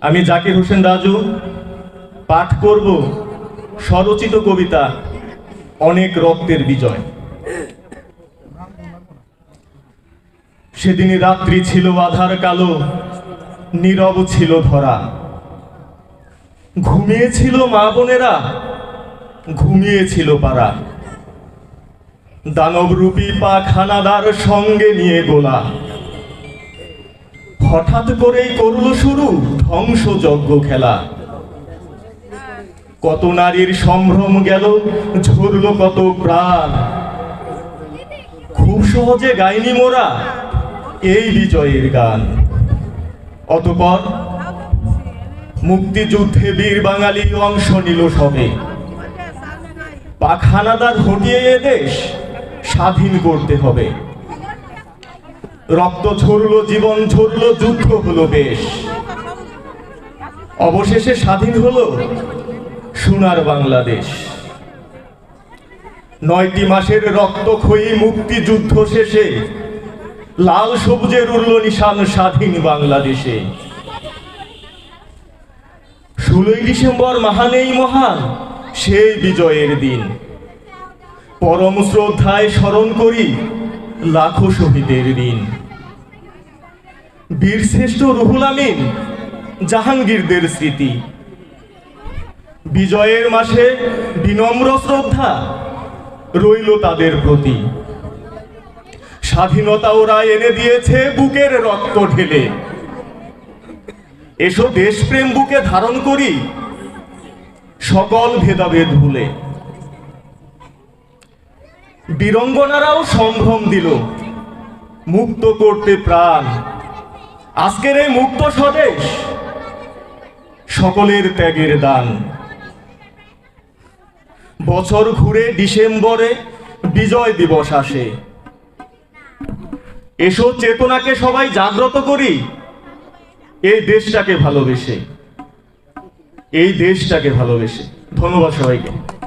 আমি জাকির হোসেন রাজু। পাঠ করব স্বরচিত কবিতা, অনেক রক্তের বিজয়। সেদিনই রাত্রি ছিল আধার কালো, নীরব ছিল ধরা। ঘুমিয়েছিল মা বোনেরা, ঘুমিয়েছিল পাড়া। দানবরূপী পাখানাদার সঙ্গে নিয়ে গোলা। হঠাৎ করেই করল শুরু ধ্বংসযজ্ঞ খেলা। কত নারীর সম্ভ্রম গেল, ঝরল কত প্রাণ। খুব সহজে গাইনি মোরা এই বিজয়ের গান। অতপর মুক্তিযুদ্ধে বীর বাঙালি অংশ নিল সবে। পাখানাদার হটিয়ে এ দেশ স্বাধীন করতে হবে। রক্ত ঝরলো জীবন ঝরলো যুদ্ধ হলো বেশ। অবশেষে স্বাধীন হলো সোনার বাংলাদেশ। নয়টি মাসের রক্তক্ষয়ী মুক্তিযুদ্ধ শেষে লাল সবুজের উড়ল নিশান স্বাধীন বাংলাদেশে। ষোলোই ডিসেম্বর মহানেই মহান, সেই বিজয়ের দিন। পরম শ্রদ্ধায় স্মরণ করি লাখো শহীদের দিন। বীরশ্রেষ্ঠ রুহুল আমিন, জাহাঙ্গীরদের স্মৃতি। বিজয়ের মাসে বিনম্র শ্রদ্ধা রইল তাদের প্রতি। স্বাধীনতা ওরা এনে দিয়েছে বুকের রক্ত ঢেলে। এসো দেশপ্রেম বুকে ধারণ করি সকল ভেদাভেদ ভুলে। বীরঙ্গনারাও সম্ভ্রম দিল, মুক্ত করতে প্রাণ। আজকের এই মুক্ত স্বদেশ সকলের ত্যাগের দান। বছর ঘুরে ডিসেম্বরে বিজয় দিবস আসে। এসো চেতনাকে সবাই জাগ্রত করি। এই দেশটাকে ভালোবেসে। এই দেশটাকে ভালোবেসে। ধন্যবাদ সবাইকে।